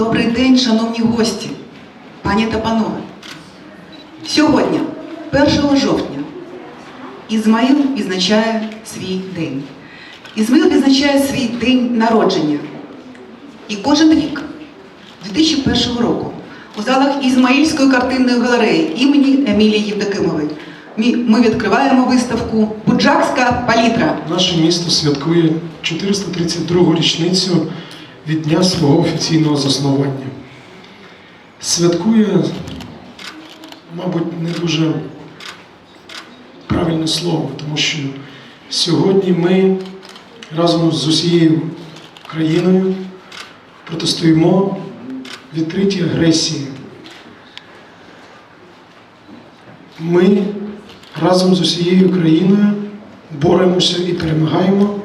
Добрий день, шановні гості, пані та панове. Сьогодні, 1 жовтня, Ізмаїл відзначає свій день. Ізмаїл відзначає свій день народження. І кожен рік, 2001 року, у залах Ізмаїльської картинної галереї імені Емілії Євдокимової ми- відкриваємо виставку Буджакська палітра. Наше місто святкує 432 річницю від дня свого офіційного заснування. Святкує, мабуть, не дуже правильне слово, тому що сьогодні ми разом з усією країною протистоїмо відкритій агресії. Ми разом з усією країною боремося і перемагаємо.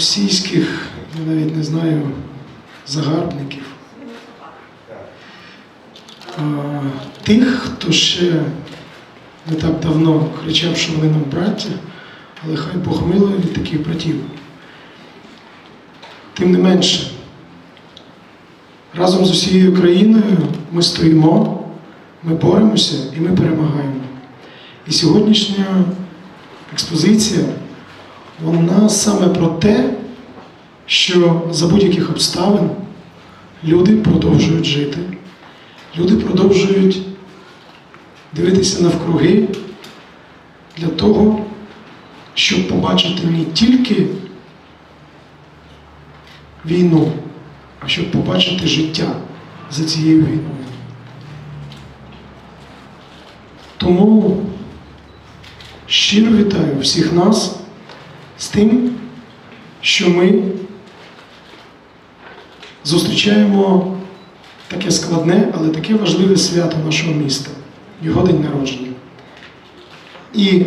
Російських, я навіть не знаю, загарбників. Тих, хто ще не так давно кричав, що вони нам браття, але хай Бог милує від таких братів. Тим не менше, разом з усією країною ми стоїмо, ми боремося і ми перемагаємо. І сьогоднішня експозиція, вона саме про те, що за будь-яких обставин люди продовжують жити, люди продовжують дивитися навкруги для того, щоб побачити не тільки війну, а щоб побачити життя за цією війною. Тому щиро вітаю всіх нас з тим, що ми зустрічаємо таке складне, але таке важливе свято нашого міста, його день народження. І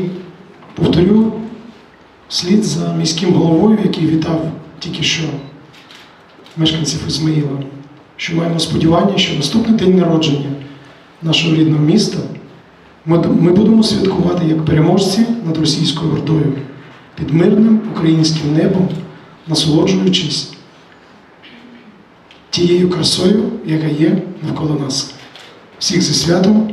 повторю слід за міським головою, який вітав тільки що мешканців Ізмаїла, що маємо сподівання, що наступний день народження нашого рідного міста ми, будемо святкувати як переможці над російською ордою під мирним українським небом, насолоджуючись тією красою, яка є навколо нас. Всіх зі святом,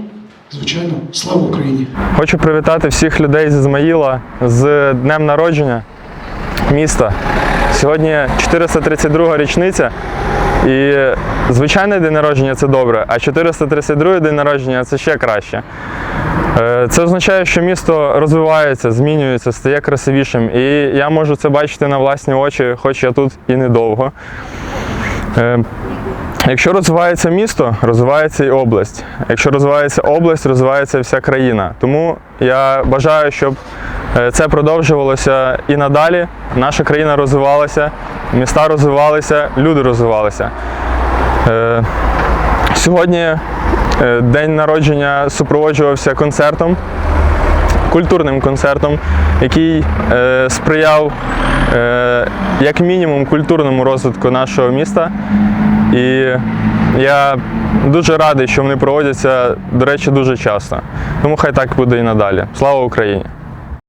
звичайно, слава Україні! Хочу привітати всіх людей з Ізмаїла з днем народження міста. Сьогодні 432 річниця. І звичайний день народження це добре, а 432 день народження це ще краще. Е, Це означає, що місто розвивається, змінюється, стає красивішим. І я можу це бачити на власні очі, хоч я тут і недовго. Е, Якщо розвивається місто, розвивається і область. Якщо розвивається область, розвивається вся країна. Тому я бажаю, щоб це продовжувалося і надалі. Наша країна розвивалася, міста розвивалися, люди розвивалися. Е, Сьогодні е, день народження супроводжувався концертом, культурним концертом, який е, сприяв е, як мінімум культурному розвитку нашого міста. І я дуже радий, що вони проводяться, до речі, дуже часто. Тому хай так буде і надалі. Слава Україні!